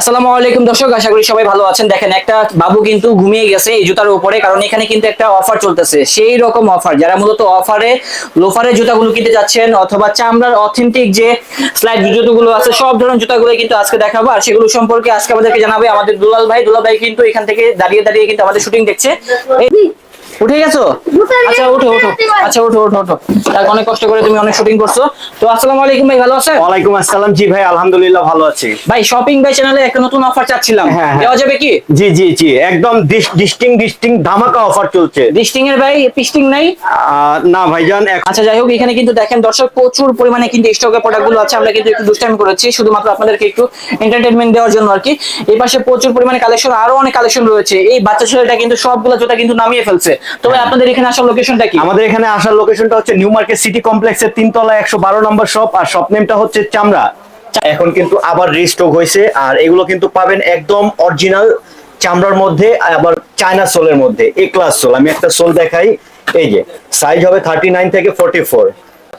আসসালামু আলাইকুম দর্শক, আশা করি সবাই ভালো আছেন। দেখেন, একটা বাবু কিন্তু ঘুমিয়ে গেছে এই জুতার উপরে, কারণ এখানে কিন্তু একটা অফার চলতেছে। সেই রকম অফার, যারা মূলত অফারে লোফারের জুতাগুলো কিনতে যাচ্ছেন অথবা চামড়ার অথেন্টিক যে স্লাইড জুতোগুলো আছে, সব ধরনের জুতাগুলো কিন্তু আজকে দেখাবো। আর সেগুলো সম্পর্কে আজকে আমাদেরকে জানাবে আমাদের দুলাল ভাই। দুলাল ভাই কিন্তু এখান থেকে দাঁড়িয়ে দাঁড়িয়ে কিন্তু আমাদের শুটিং দেখছে। উঠে গেছো? আচ্ছা উঠো উঠো। আচ্ছা উঠো উঠো উঠো। তার অনেক কষ্ট করে তুমি অনেক শুটিং করছ। তো আসসালামু আলাইকুম ভাই ভালো আছেন? ওয়ালাইকুম আসসালাম। জি ভাই আলহামদুলিল্লাহ ভালো আছি। ভাই শপিং ভাই চ্যানেলে একটা নতুন অফার চাচ্ছিলাম। হ্যাঁ, হ্যাঁ। দেওয়া যাবে কি? জি জি জি। একদম ডিস্টিং ডিস্টিং ধামাকা অফার চলছে। ডিস্টিং এর ভাই পিস্টিং নাই? না ভাইজান আচ্ছা যাই হোক এখানে কিন্তু দেখেন দর্শক প্রচুর পরিমাণে কিন্তু স্টকের প্রোডাক্টগুলো আছে। আমরা কিন্তু একটু দুষ্টামি করেছি শুধুমাত্র আপনাদেরকে একটু এন্টারটেনমেন্ট দেওয়ার জন্য আর কি। এই পাশে প্রচুর পরিমাণে কালেকশন আরও অনেক কালেকশন রয়েছে। এই বাচ্চা ছেলেটা কিন্তু সবগুলো জুতা কিন্তু নামিয়ে ফেলছে। তবে আপনাদের এখানে আসার লোকেশনটা কি? আমাদের এখানে আসার লোকেশনটা হচ্ছে নিউ মার্কেট সিটি কমপ্লেক্সের তিনতলা একশো বারো নম্বর শপ আর শপ নেমটা হচ্ছে চামড়া। এখন কিন্তু আবার রিস্টক হয়েছে আর এগুলো কিন্তু পাবেন একদম অরিজিনাল চামড়ার মধ্যে আবার চায়না সোলের মধ্যে এ ক্লাস সোল। আমি একটা সোল দেখাই এই যে সাইজ হবে থার্টি নাইন থেকে ফোর্টি ফোর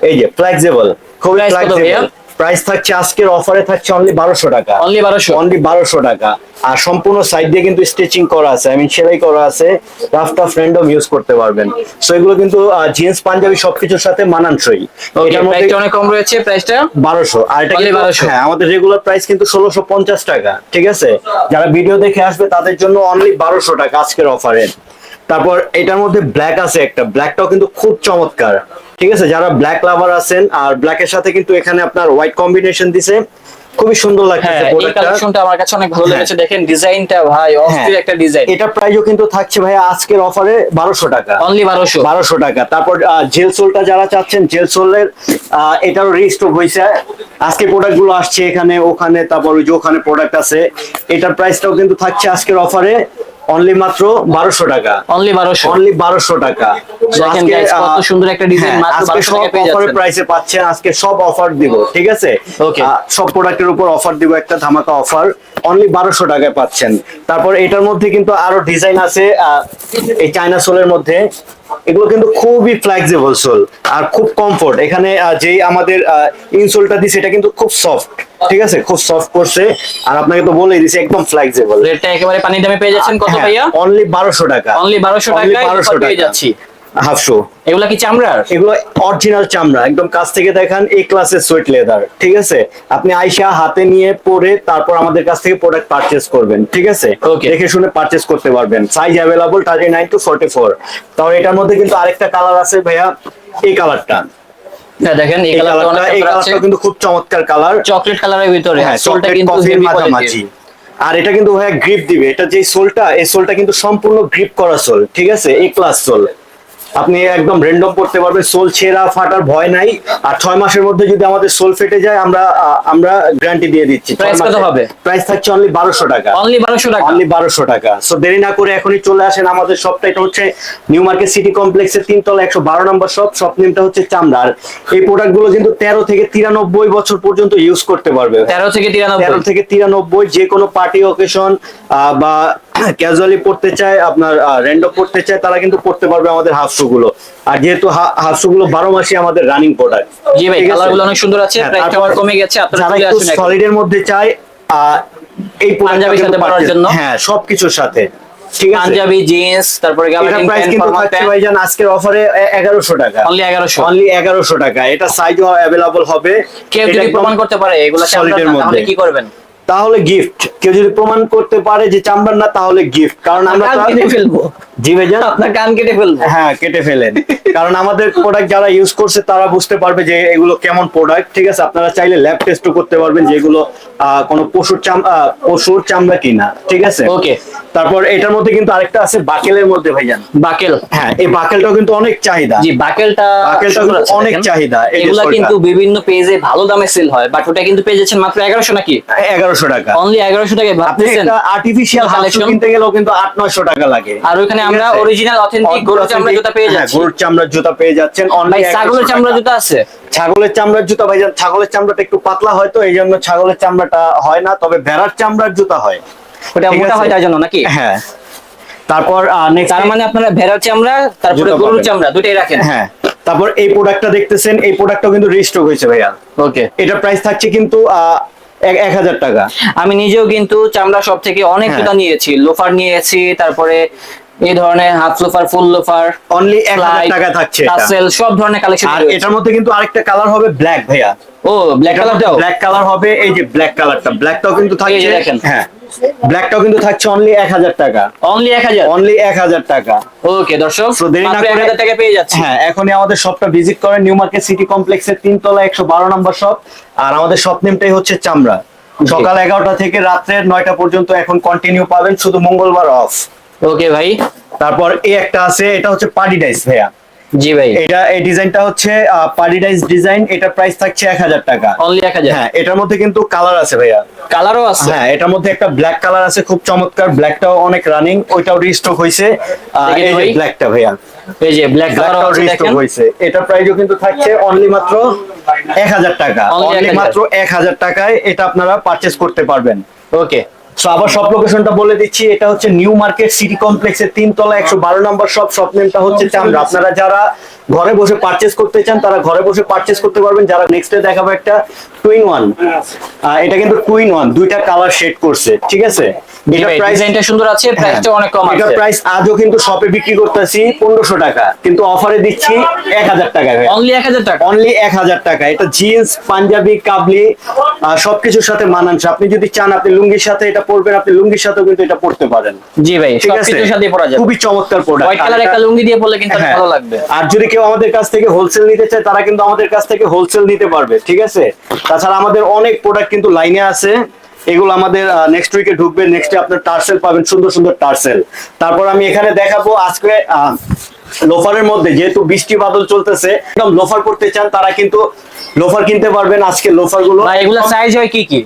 এই যে ফ্লেক্সিবল খুবই? ফ্লেক্সিবল প্রাইস থাকছে আজকের অফারে থাকছে অনলি বারোশো টাকা। অনলি বারোশো? অনলি বারোশো টাকা। আর সম্পূর্ণ সাইড দিয়ে কিন্তু স্টিচিং করা আছে আই মিন সেলাই করা আছে রাফ টাফ র্যান্ডম ইউজ করতে পারবেন। সো এগুলো কিন্তু জিন্স পাঞ্জাবি সবকিছুর সাথে মানানসই। এটার মধ্যে অনেক কম রয়েছে প্রাইসটা বারোশো। আর এটা কিন্তু 1200 হ্যাঁ আমাদের রেগুলার প্রাইস কিন্তু ষোলোশো পঞ্চাশ টাকা ঠিক আছে? যারা ভিডিও দেখে আসবে তাদের জন্য অনলি বারোশো টাকা আজকের অফারে তারপর এটার মধ্যে ব্ল্যাক আছে একটা। ব্ল্যাকটাও কিন্তু খুব চমৎকার। ঠিক আছে যারা ব্ল্যাক লাভার আছেন আর ব্ল্যাকের সাথে কিন্তু এখানে আপনার হোয়াইট কম্বিনেশন দিছে খুবই সুন্দর হ্যাঁ লাগছে প্রোডাক্টটা কালেকশনটা আমার কাছে অনেক ভালো হ্যাঁ। লেগেছে দেখেন ডিজাইনটা ভাই অস্থির একটা ডিজাইন এটা প্রাইসও কিন্তু থাকছে ভাই আজকের অফারে বারোশো টাকা। অনলি বারোশো। বারোশো টাকা। তারপর জেল সোলটা যারা চাচ্ছেন জেল সোলের এটারও রিস্টক হয়েছে। আজকে প্রোডাক্টগুলো আসছে এখানে ওখানে তারপর ওই যে ওখানে প্রোডাক্ট আছে এটার প্রাইসটাও কিন্তু থাকছে আজকের অফারে অনলি মাত্র বারোশো টাকা। অনলি বারোশো। অনলি বারোশো টাকা। দেখেন কত সুন্দর একটা ডিজাইন হ্যাঁ, মাত্র 1200 সব পেয়ে অফারের যাচ্ছেন। প্রাইসে পাচ্ছেন আজকে সব অফার দিব ঠিক আছে? সব প্রোডাক্টের উপর অফার দিব একটা ধামাকা অফার অনলি বারোশো টাকায় পাচ্ছেন। তারপর এটার মধ্যে কিন্তু আরও ডিজাইন আছে এই চায়না সোলের মধ্যে। এগুলো কিন্তু খুবই ফ্লেক্সিবল সোল আর খুব কমফোর্ট এখানে যেই আমাদের ইনসোলটা দিছে এটা কিন্তু খুব সফট ঠিক আছে? খুব সফট করছে। আর আপনাকে তো বলেই দিছে একদম ফ্লেক্সিবল রেটটা একেবারে পানি দামে পেয়ে যাচ্ছেন কত ভাইয়া? অনলি বারোশো টাকা। Only 1200 Only টাকায় 1200 offer পেয়ে যাচ্ছি। হাফ শো এগুলা কি চামড়ার? এগুলো অরিজিনাল চামড়া। একদম কাছ থেকে দেখান এই ক্লাসের সুইট লেদার ঠিক আছে? আপনি আইসা হাতে নিয়ে পরে তারপর আমাদের কাছ থেকে প্রোডাক্ট পারচেজ করবেন ঠিক আছে. দেখে শুনে পারচেজ করতে পারবেন। Size available thirty nine to forty four তাও এটার মধ্যে কিন্তু আরেকটা কালার আছে ভাইয়া এই কালারটা দেখেন এই কালারটা কালারটা এই কালারটা কিন্তু খুব চমৎকার কালার চকলেট কালারের ভিতরে হ্যাঁ সোলটা কিন্তু কফির মাঝামাঝি। আর এটা কিন্তু ভাইয়া গ্রিপ দিবে। এটা যে সোলটা এই সোলটা কিন্তু সম্পূর্ণ গ্রিপ করা সোল ঠিক আছে? এই ক্লাস সোল আপনি একদম র্যান্ডম করতে পারবেন। সোল ছেঁড়া ফাটার ভয় নাই। আর ছয় মাসের মধ্যে যদি আমাদের সোল ফেটে যায় আমরা আমরা গ্যারান্টি দিয়ে দিচ্ছি। Price কত হবে? প্রাইস থাকছে অনলি বারোশো টাকা। অনলি বারোশো টাকা? অনলি বারোশো টাকা। সো দেরি না করে এখনই চলে আসেন আমাদের শপটা এটা হচ্ছে নিউ মার্কেট সিটি কমপ্লেক্সের তিনতলা একশো বারো নম্বর শপ শপ নেমটা হচ্ছে চামড়ার এই প্রোডাক্টগুলো কিন্তু তেরো থেকে তিরানব্বই বছর পর্যন্ত ইউজ করতে পারবে। তেরো থেকে তিরানব্বই? তেরো থেকে তিরানব্বই যে কোনো পার্টি ওকেশন বা ক্যাজুয়ালি পড়তে চায় আপনার র্যান্ডম পড়তে চায় তারা কিন্তু পড়তে পারবে আমাদের হাফ শু গুলো আর যেহেতু হাফ শু গুলো বারো মাসই আমাদের রানিং প্রোডাক্ট জি ভাই কালারগুলো অনেক সুন্দর আছে হ্যাঁ, তারপর আবার কমে গেছে আপনারা চলে আসুন এখন। সলিডের মধ্যে আহ, এই পাঞ্জাবির সাথে পরার জন্য? হ্যাঁ সবকিছুর সাথে। ঠিক আছে? পাঞ্জাবি জিন্স তারপরে এটার গাবার্ডিন প্রাইস কিন্তু থাকছে ভাইজান আজকের অফারে এগারোশো টাকা। অনলি এগারোশো। অনলি এগারোশো টাকা। এটা সাইজও অ্যাভেলেবল হবে। কেউ যদি প্রমাণ করতে পারে এগুলো এর তাহলে। কি করবেন? তাহলে গিফট কেউ যদি প্রমাণ করতে পারে যে চামড়ার না তাহলে গিফট কারণ আমরা কেটে ফেলব। জি ভাইজান? আপনার কান কেটে ফেলব। হ্যাঁ কেটে ফেলেন। কারণ আমাদের প্রোডাক্ট যারা ইউজ করছে তারা বুঝতে পারবে যে এগুলো কেমন প্রোডাক্ট ঠিক আছে আপনারা চাইলে ল্যাব টেস্টও করতে পারবেন যে এগুলো কোনো পশুর চাম পশুর চামড়া কিনা। ঠিক আছে? Okay. তারপর এটার মধ্যে কিন্তু আরেকটা আছে বাকেলের মধ্যে ভাইজান। বাকেল। হ্যাঁ এই বাকেলটাও কিন্তু অনেক চাহিদা। জি বাকেলটা বাকেলটা অনেক চাহিদা, এগুলা কিন্তু বিভিন্ন পেজে ভালো দামে সেল হয় বাট ওটা কিন্তু পেয়ে যাচ্ছেন মাত্র এগারোশো নাকি? এগারোশো টাকা। অনলি এগারোশো টাকায় ভাবতেছেন? একটা আর্টিফিশিয়াল হাউস কিনতে গেলেও কিন্তু আট নয়শো টাকা লাগে। আর ওইখানে আমরা অরিজিনাল অথেন্টিক গরুর চামড়া জুতা পেয়ে হ্যাঁ, যাচ্ছি। গরুর চামড়ার জুতা পেয়ে যাচ্ছেন। Only ভাই ছাগলের চামড়া জুতা আছে? ছাগলের চামড়ার জুতা ভাইজান ছাগলের চামড়াটা একটু পাতলা হয় তো এই জন্য ছাগলের চামড়াটা হয় না তবে ভেড়ার চামড়ার জুতা হয়। ওটা মোটা হয় তার জন্য নাকি? হ্যাঁ। তারপর তার মানে আপনারা ভেড়ার চামড়া তারপরে গরুর চামড়া দুটাই রাখেন। হ্যাঁ। তারপর এই প্রোডাক্টটা দেখতেছেন এই প্রোডাক্টটাও কিন্তু রিস্টক হয়েছে ভাইয়া। ওকে এটা প্রাইস থাকছে কিন্তু এক- হাজার টাকা। আমি নিজেও কিন্তু চামড়া সব থেকে অনেক হ্যাঁ। জুতা নিয়েছি লোফার নিয়েছি তারপরে এই ধরনের half loafer full loafer only এক হাজার টাকা থাকছে। টাসেল সব ধরনের কালেকশন আর এটার মধ্যে কিন্তু আরেকটা কালার হবে ব্ল্যাক ভাইয়া। ও ব্ল্যাক কালার দাও। ব্ল্যাক কালার হবে এই যে ব্ল্যাক কালারটা ব্ল্যাকটাও কিন্তু থাকছে। দেখেন। হ্যাঁ। ব্ল্যাকটাও কিন্তু থাকছে অনলি এক হাজার টাকা। অনলি এক হাজার? অনলি এক হাজার টাকা। ওকে দর্শক দেরি না করে- টাকা পেয়ে যাচ্ছে। হ্যাঁ এখনই আমাদের শপটা ভিজিট করেন নিউ মার্কেট সিটি কমপ্লেক্সের তিনতলা একশো বারো নম্বর শপ আর আমাদের শপ নেমটাই হচ্ছে চামড়া। সকাল এগারোটা থেকে রাত্রের নয়টা পর্যন্ত এখন কন্টিনিউ পাবেন শুধু মঙ্গলবার অফ ওকে ভাই। তারপর এই একটা আছে এটা হচ্ছে পার্টি ডাইস ভাইয়া। জি ভাই। এটা এই ডিজাইনটা হচ্ছে পার্টি ডাইস ডিজাইন এটা প্রাইস থাকছে এক হাজার টাকা। অনলি এক হাজার? হ্যাঁ এটার মধ্যে কিন্তু কালার আছে ভাইয়া। কালারও আছে? হ্যাঁ এটার মধ্যে একটা ব্ল্যাক কালার আছে খুব চমৎকার ব্ল্যাকটাও অনেক রানিং ওইটাও রিস্টক দেখি এই যে ব্ল্যাকটা ভাইয়া। এই যে ব্ল্যাক কালারও রিস্টক হয়েছে এটার প্রাইসও কিন্তু থাকছে অনলি মাত্র এক হাজার টাকা। অনলি মাত্র এক হাজার টাকায় এটা আপনারা পারচেস করতে পারবেন। ওকে সো আবার সব লোকেশনটা বলে দিচ্ছি এটা হচ্ছে নিউ মার্কেট সিটি কমপ্লেক্সের তিনতলা একশো বারো নম্বর সব শপ নেমটা হচ্ছে চামড়া। আপনারা যারা ঘরে বসে পারচেস করতে চান তারা ঘরে বসে পারচেস করতে পারবেন। যারা নেক্সট ডে দেখাবো একটা টুইন ওয়ান এটা কিন্তু টুইন ওয়ান দুইটা কালার শেড করছে ঠিক আছে? ডিজাইনটা সুন্দর আছে প্রাইসটা অনেক কম আছে। প্রাইস আজও কিন্তু শপে বিক্রি করতেছি পনেরোশো টাকা কিন্তু অফারে দিচ্ছি এক হাজার টাকা অনলি এক হাজার টাকা? অনলি এক হাজার টাকা। এটা জিন্স পাঞ্জাবি কাবলি সবকিছুর সাথে আপনি যদি চান আপনি লুঙ্গির সাথে এটা পরবেন আপনি লুঙ্গির সাথেও কিন্তু এটা পরতে পারেন। জি ভাই সবকিছুর সাথে পরা যাবে। খুবই চমৎকার প্রোডাক্ট হোয়াইট কালার একটা লুঙ্গি দিয়ে পরলে কিন্তু হ্যাঁ। ভালো লাগবে। আর যদি কেউ আমাদের কাছ থেকে হোলসেল নিতে চায় তারা কিন্তু আমাদের কাছ থেকে হোলসেল নিতে পারবে ঠিক আছে? তাছাড়া আমাদের অনেক প্রোডাক্ট কিন্তু লাইনে আছে। এগুলো আমাদের নেক্সট উইকে ঢুকবে নেক্সটে আপনার টার্সেল পাবেন, সুন্দর সুন্দর টার্সেল। তারপর আমি এখানে দেখাবো আজকে লোফারের মধ্যে যেহেতু বৃষ্টি বাদল চলতেছে একদম লোফার করতে চান তারা কিন্তু লোফার কিনতে পারবেন আজকে লোফারগুলো এগুলা সাইজ হয় কি কি?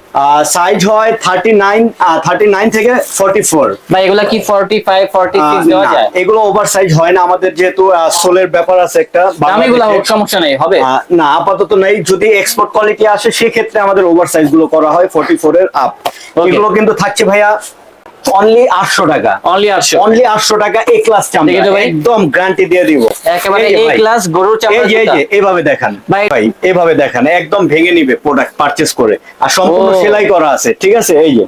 সাইজ হয় থার্টি নাইন থার্টি নাইন থেকে ফর্টি ফোর ভাই এগুলা কি 45 46 দেওয়া যায়? এগুলো ওভার সাইজ হয় না আমাদের যেহেতু সোলের ব্যাপার আছে একটা দামিগুলা। সমস্যা নেই হবে? না আপাতত নাই যদি এক্সপোর্ট কোয়ালিটি আসে সেক্ষেত্রে আমাদের ওভার সাইজগুলো করা হয় ফোর্টি ফোর এর আপ. এগুলো কিন্তু থাকছে ভাইয়া অনলি আটশো টাকা। অনলি 800 অনলি আটশো টাকা এ ক্লাস চামড়া। একদম গ্যারান্টি দিয়ে দিব। একেবারে ভাই, ক্লাস গরুর চামড়া এই যে এইভাবে দেখান। ভাই- এইভাবে দেখান। একদম ভেঙে নিবে প্রোডাক্ট পারচেজ করে। আর সম্পূর্ণ সেলাই করা আছে ঠিক আছে? এই যে।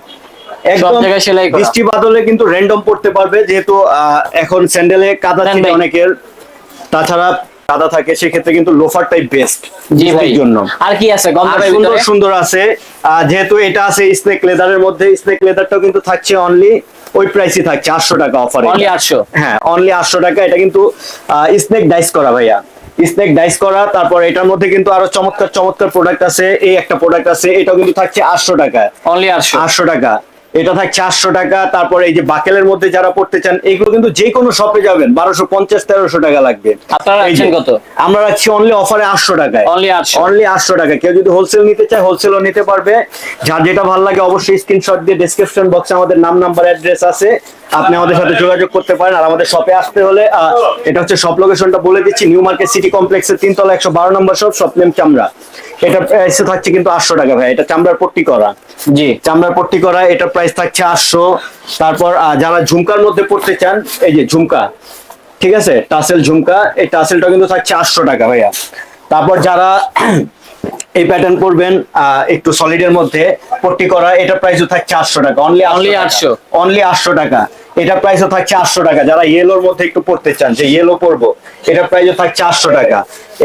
একদম জায়গায় সেলাই করা। বৃষ্টি বাদলে কিন্তু র্যান্ডম পড়তে পারবে যেহেতু এখন স্যান্ডেলে কাদা ছিল অনেকের। তাছাড়া কাদা থাকে সেক্ষেত্রে কিন্তু লোফারটাই বেস্ট জি ভাই। জন্য। আর কি আছে সুন্দর সুন্দর আছে। যেহেতু এটা আছে স্নেক লেদারের মধ্যে স্নেক লেদারটাও কিন্তু থাকছে অনলি ওই প্রাইসই থাকছে আটশো টাকা অফার অনলি 800 হ্যাঁ অনলি আটশো টাকা। এটা কিন্তু স্নেক ডাইস করা ভাইয়া। স্নেক ডাইস করা তারপর এটার মধ্যে কিন্তু আরও চমৎকার চমৎকার প্রোডাক্ট আছে। এই একটা প্রোডাক্ট আছে এটাও কিন্তু থাকছে আটশো টাকা। অনলি 800 আটশো টাকা। এটা থাকছে চারশো টাকা তারপরে এই যে বাকেলের মধ্যে যারা পড়তে চান এগুলো কিন্তু যে কোনো শপে যাবেন বারোশো পঞ্চাশ তেরোশো টাকা লাগবে। আপনারা রাখছেন কত? আমরা রাখছি অনলি অফারে আটশো টাকায়। অনলি 800 অনলি আটশো টাকা। কেউ যদি হোলসেল নিতে চায় হোলসেলও নিতে পারবে। যার যেটা ভালো লাগে অবশ্যই স্ক্রিনশট দিয়ে ডিসক্রিপশন বক্সে আমাদের নাম নাম্বার অ্যাড্রেস আছে। আপনি আমাদের সাথে যোগাযোগ করতে পারেন আর আমাদের শপে আসতে হলে এটা হচ্ছে শপ লোকেশনটা বলে দিচ্ছি নিউ মার্কেট সিটি কমপ্লেক্সের তিনতলা একশো বারো নম্বর শপ শপ নেম চামড়া। এটা এসে থাকছে কিন্তু আটশো টাকা ভাই এটা চামড়ার পট্টি করা। জি। চামড়ার পট্টি করা এটা প্রাইস থাকছে আটশো। তারপর যারা ঝুমকার মধ্যে পড়তে চান এই যে ঝুমকা ঠিক আছে? টাসেল ঝুমকা এই টাসেলটা কিন্তু থাকছে আটশো টাকা ভাইয়া। তারপর যারা এই প্যাটার্ন পরবেন আহ, একটু সলিডের মধ্যে পট্টি করা এটা প্রাইসও থাকছে আটশো টাকা। অনলি Only 800 অনলি আটশো টাকা। এটা প্রাইসও থাকছে আটশো টাকা। যারা ইয়েলোর মধ্যে একটু পড়তে চান, যে ইয়েলো পরবো, এটা প্রাইসও থাকছে আটশো টাকা।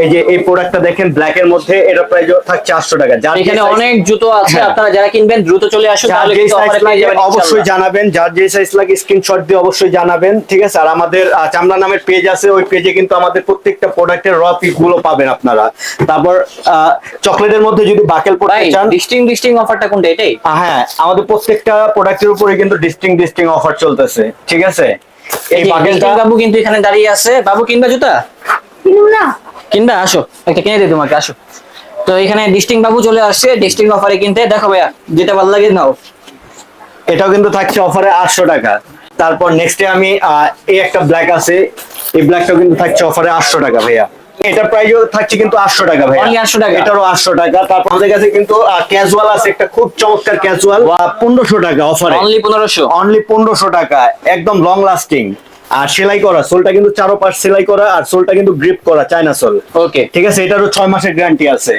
এই যে এই প্রোডাক্টটা দেখেন ব্ল্যাক এর মধ্যে এটা প্রাইসও থাকছে আটশো টাকা। যার এখানে অনেক জুতো আছে হ্যাঁ। আপনারা যারা কিনবেন দ্রুত চলে আসুন তাহলে কিন্তু অফারে পেয়ে যাবেন অবশ্যই। জানাবেন। যার যে সাইজ লাগে স্ক্রিনশট দিয়ে অবশ্যই জানাবেন ঠিক আছে? আর আমাদের চামড়া নামের পেজ আছে ওই পেজে কিন্তু আমাদের প্রত্যেকটা প্রোডাক্টের র পিসগুলো পাবেন আপনারা। তারপর চকলেটের মধ্যে যদি বাকেল পড়তে চান ডিস্টিং ডিস্টিং অফারটা কোনটা এটাই? হ্যাঁ আমাদের প্রত্যেকটা প্রোডাক্টের উপরে কিন্তু ডিস্টিং ডিস্টিং অফার চলতেছে ঠিক আছে? এই এই বাকেলটা বাবু কিন্তু এখানে দাঁড়িয়ে আছে। বাবু কিনবা জুতা? কিনুন না। কিনবা? আসো একটা কিনে দিই তোমাকে আসো। তো এখানে ডিস্টিং বাবু চলে আসছে ডিস্টিং অফারে কিনতে। দেখো ভাইয়া যেটা ভালো লাগে নাও। এটাও কিন্তু থাকছে অফারে আটশো টাকা। তারপর নেক্সটে আমি এই একটা ব্ল্যাক আছে। এই ব্ল্যাকটাও কিন্তু থাকছে অফারে আটশো টাকা ভাইয়া। এটার প্রাইসও থাকছে কিন্তু আটশো টাকা ভাইয়া। আটশো টাকা? এটারও আটশো টাকা। তারপর আমাদের কাছে কিন্তু ক্যাজুয়াল আছে একটা খুব চমৎকার ক্যাজুয়াল পনেরোশো টাকা অফারে অনলি পনেরোশো? অনলি পনেরোশো টাকা একদম লং লাস্টিং আর সেলাই করা সোলটা কিন্তু চারো পাশ সেলাই করা আর সোলটা কিন্তু গ্রিপ করা চায়না সোল। ওকে ঠিক আছে এটারও ছয় মাসের গ্যারান্টি আছে।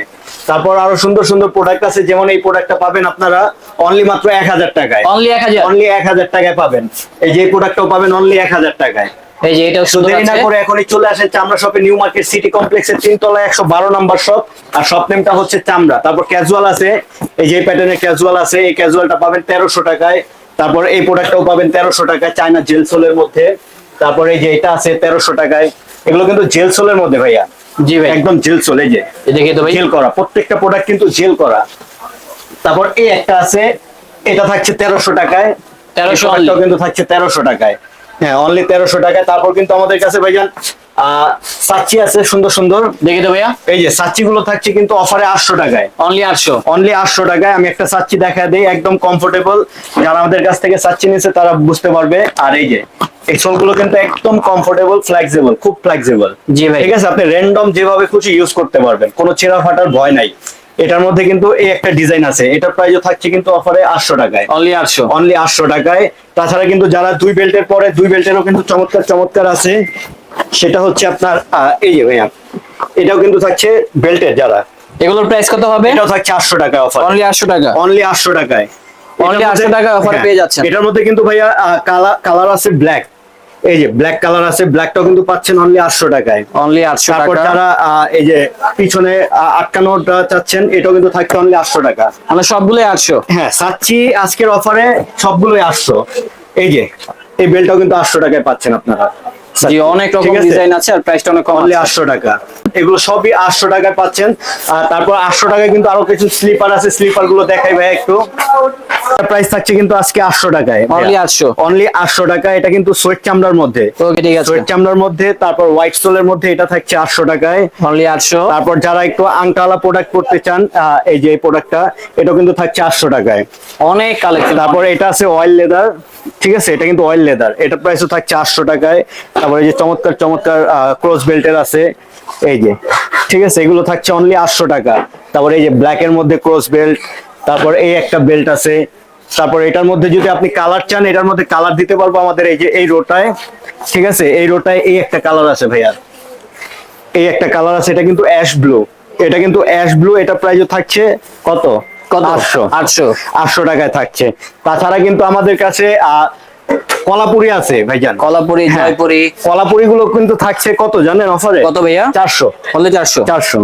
তারপর আরও সুন্দর সুন্দর প্রোডাক্ট আছে যেমন এই প্রোডাক্টটা পাবেন আপনারা অনলি মাত্র এক হাজার টাকায়। অনলি এক হাজার? অনলি এক হাজার টাকায় পাবেন। এই যে প্রোডাক্টটাও পাবেন অনলি এক হাজার টাকায়। এই যে সুন্দর দেরি না করে এখনই চলে আসেন চামড়া শপে নিউ মার্কেট সিটি কমপ্লেক্সের তিনতলা একশো বারো নাম্বার শপ আর শপ নেমটা হচ্ছে চামড়া। তারপর ক্যাজুয়াল আছে এই যে প্যাটার্নের ক্যাজুয়াল আছে এই ক্যাজুয়ালটা পাবেন তেরোশো টাকায়। তারপর এই প্রোডাক্টটাও পাবেন তেরোশো টাকায় চায়না জেল সোলের মধ্যে। তারপর এই যে এটা আছে তেরোশো টাকায় এগুলো কিন্তু জেল সোলের মধ্যে ভাইয়া। জি ভাই। একদম জেল সোল এই যে। দেখে তো ভাই। জেল করা প্রত্যেকটা প্রোডাক্ট কিন্তু জেল করা। তারপর এই একটা আছে এটা থাকছে তেরোশো টাকায়। 1300 এই কিন্তু থাকছে তেরোশো টাকায়। হ্যাঁ অনলি তেরোশো টাকায়। তারপর কিন্তু আমাদের কাছে ভাইজান সাচ্চি আছে সুন্দর সুন্দর। দেখে ভাইয়া। এই যে সাচ্চি গুলো থাকছে কিন্তু অফারে আটশো টাকায়। অনলি আটশো? অনলি আটশো টাকায়। আমি একটা সাচ্চি দেখা দেই একদম কমফোর্টেবল যারা আমাদের কাছ থেকে সাচ্চি নিয়েছে তারা বুঝতে পারবে। আর এই যে এই সোলগুলো কিন্তু একদম কমফোর্টেবল ফ্লেক্সিবল খুব ফ্লেক্সিবল জি ভাই। ঠিক আছে? আপনি র্যান্ডম যেভাবে খুশি ইউজ করতে পারবেন। কোনো ছেঁড়া ফাটার ভয় নাই। এটার মধ্যে কিন্তু এই একটা ডিজাইন আছে। এটার প্রাইসও থাকছে কিন্তু অফারে আটশো টাকায়। অনলি আটশো? অনলি আটশো টাকায়। তাছাড়া কিন্তু যারা দুই বেল্টের পরে দুই বেল্টেরও কিন্তু চমৎকার চমৎকার আছে। সেটা হচ্ছে আপনার এই যে ভাইয়া এটাও কিন্তু থাকছে বেল্টের যারা। এগুলোর প্রাইস কত হবে? এটাও থাকছে আটশো টাকায় অফার অনলি আটশো টাকা? অনলি আটশো টাকায়। Only এটার মধ্যে- 800 টাকায় offer হ্যাঁ, পেয়ে যাচ্ছেন। এটার মধ্যে কিন্তু ভাইয়া কালার কালার আছে ব্ল্যাক এই যে ব্ল্যাক কালার আছে ব্ল্যাকটাও কিন্তু পাচ্ছেন অনলি আটশো টাকায়। অনলি আটশো তারপর টাকা। যারা এই যে পিছনে আটকানোটা চাচ্ছেন এটাও কিন্তু থাকছে অনলি আটশো টাকা। মানে সবগুলোই আটশো? হ্যাঁ সাচ্ছি আজকের অফারে সবগুলোই আটশো। এই যে এই বেলটাও কিন্তু আটশো টাকায় পাচ্ছেন আপনারা। জি অনেক রকম ডিজাইন আছে। আর প্রাইসটা অনেক কম আছে। আটশো টাকা। এগুলো সবই আটশো টাকায় পাচ্ছেন। আর তারপর আটশো টাকায় কিন্তু আরও কিছু স্লিপার আছে। স্লিপারগুলো দেখাই ভাই একটু। প্রাইস থাকছে কিন্তু আজকে আটশো টাকায়। Only 800 অনলি আটশো টাকা। এটা কিন্তু সোয়েট চামড়ার মধ্যে। ওকে ঠিক আছে। সোয়েট চামড়ার মধ্যে তারপর হোয়াইট সোলের মধ্যে এটা থাকছে আটশো টাকায়। অনলি আটশো। তারপর যারা একটু আংটালা প্রোডাক্ট করতে চান এই যে এই প্রোডাক্টটা এটা কিন্তু থাকছে আটশো টাকায়। অনেক কালেকশন তারপর এটা আছে অয়েল লেদার ঠিক আছে এটা কিন্তু অয়েল লেদার এটা প্রাইসও থাকছে আটশো টাকায়। তারপর এই যে চমৎকার চমৎকার ক্রস বেল্টের আছে এই যে ঠিক আছে এগুলো থাকছে অনলি আটশো টাকা। তারপরে এই যে ব্ল্যাক এর মধ্যে ক্রস বেল্ট তারপর এই একটা বেল্ট আছে। তারপর এটার মধ্যে যদি আপনি কালার চান এটার মধ্যে কালার দিতে পারব আমাদের এই যে এই রোটায় ঠিক আছে এই রোটায় এই একটা কালার আছে ভাইয়া। এই একটা কালার আছে এটা কিন্তু অ্যাশ ব্লু এটা কিন্তু অ্যাশ ব্লু এটা প্রাইসও থাকছে কত? কত? আটশো। আটশো। আটশো টাকায় থাকছে। তাছাড়া কিন্তু আমাদের কাছে আহ, কলাপুরি আছে ভাইজান। কলাপুরি হ্যাঁ। জয়পুরি। কলাপুরি গুলো কিন্তু থাকছে কত জানেন অফারে? কত ভাইয়া? চারশো। অনলি চারশো? চারশো।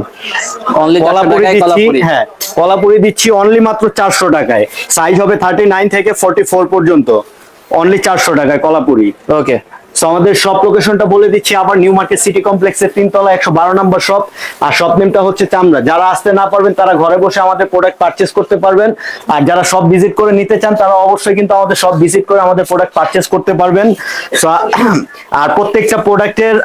অনলি কলাপুরি দিচ্ছি কলাপুরি। হ্যাঁ কলাপুরি দিচ্ছি অনলি মাত্র চারশো টাকায়। সাইজ হবে থার্টি নাইন থেকে ফোর্টি ফোর পর্যন্ত। অনলি চারশো টাকায় কলাপুরি। ওকে সো আমাদের শপ লোকেশনটা বলে দিচ্ছি, আবার নিউ মার্কেট সিটি কমপ্লেক্সের তিনতলা, একশো বারো নম্বর শপ আর শপ নেমটা হচ্ছে চামড়া। যারা আসতে না পারবেন, তারা ঘরে বসে আমাদের প্রোডাক্ট পারচেস করতে পারবেন। আর যারা সব ভিজিট করে নিতে চান, তারা অবশ্যই কিন্তু আমাদের সব ভিজিট করে আমাদের প্রোডাক্ট পারচেস করতে পারবেন। আর প্রত্যেকটা প্রোডাক্টের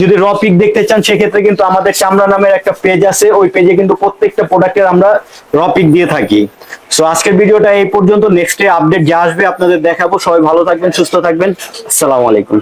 যদি র পিক দেখতে চান, সেক্ষেত্রে কিন্তু আমাদের চামড়া নামের একটা পেজ আছে। ওই পেজে কিন্তু প্রত্যেকটা প্রোডাক্টের আমরা র পিক দিয়ে থাকি। সো আজকের ভিডিওটা এই পর্যন্ত। নেক্সট ডে আপডেট যা আসবে আপনাদের দেখাবো। সবাই ভালো থাকবেন, সুস্থ থাকবেন। আসসালামু আলাইকুম।